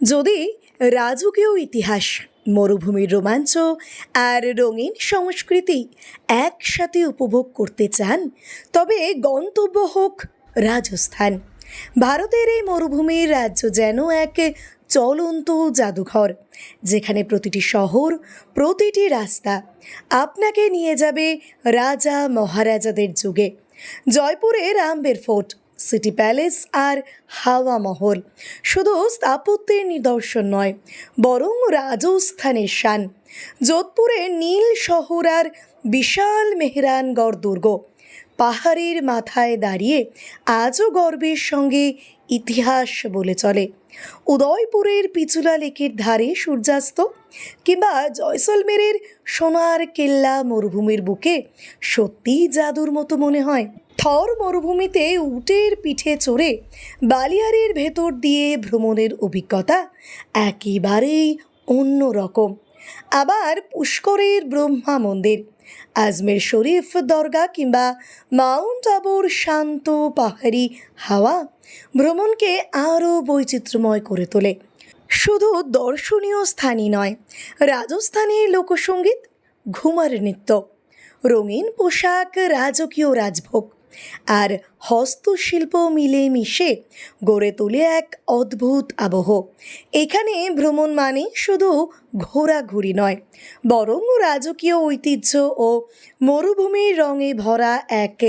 যদি রাজকীয় ইতিহাস, মরুভূমির রোমাঞ্চ আর রঙিন সংস্কৃতি একসাথে উপভোগ করতে চান, তবে গন্তব্য হোক রাজস্থান। ভারতের এই মরুভূমির রাজ্য যেন এক চলন্ত জাদুঘর, যেখানে প্রতিটি শহর, প্রতিটি রাস্তা আপনাকে নিয়ে যাবে রাজা মহারাজাদের যুগে। জয়পুরে রামবের ফোর্ট সিটি প্যালেস আর হাওয়া মহল। শুধু স্থাপত্যের নিদর্শন নয়, বরং রাজস্থানের শান। যোধপুরের নীল শহর আর বিশাল মেহরানগড় দুর্গ। পাহাড়ের মাথায় দাঁড়িয়ে আজও গর্বের সঙ্গে ইতিহাস বলে চলে। উদয়পুরের পিচুলা লেকের ধারে সূর্যাস্ত কিংবা জয়সলমেরের সোনার কেল্লা মরুভূমির বুকে সত্যিই জাদুর মতো মনে হয়। থর মরুভূমিতে উটের পিঠে চড়ে বালিয়ারের ভেতর দিয়ে ভ্রমণের অভিজ্ঞতা একেবারেই অন্য রকম। আবার পুষ্করের ব্রহ্মা মন্দির, আজমের শরীফ দরগা কিংবা মাউন্ট আবুর শান্ত পাহাড়ি হাওয়া ভ্রমণকে আরও বৈচিত্র্যময় করে তোলে। শুধু দর্শনীয় স্থানই নয় রাজস্থানের লোকসঙ্গীত ঘুমার নৃত্য, রঙিন পোশাক, রাজকীয় রাজভোগ আর হস্তশিল্প মিলে মিশে গড়ে তোলে এক অদ্ভুত আবহ। এখানে ভ্রমণ মানে শুধু ঘোরাঘুরি নয়, বরং রাজকীয় ঐতিহ্য ও মরুভূমির রঙে ভরা এক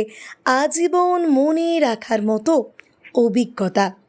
আজীবন মনে রাখার মতো অভিজ্ঞতা।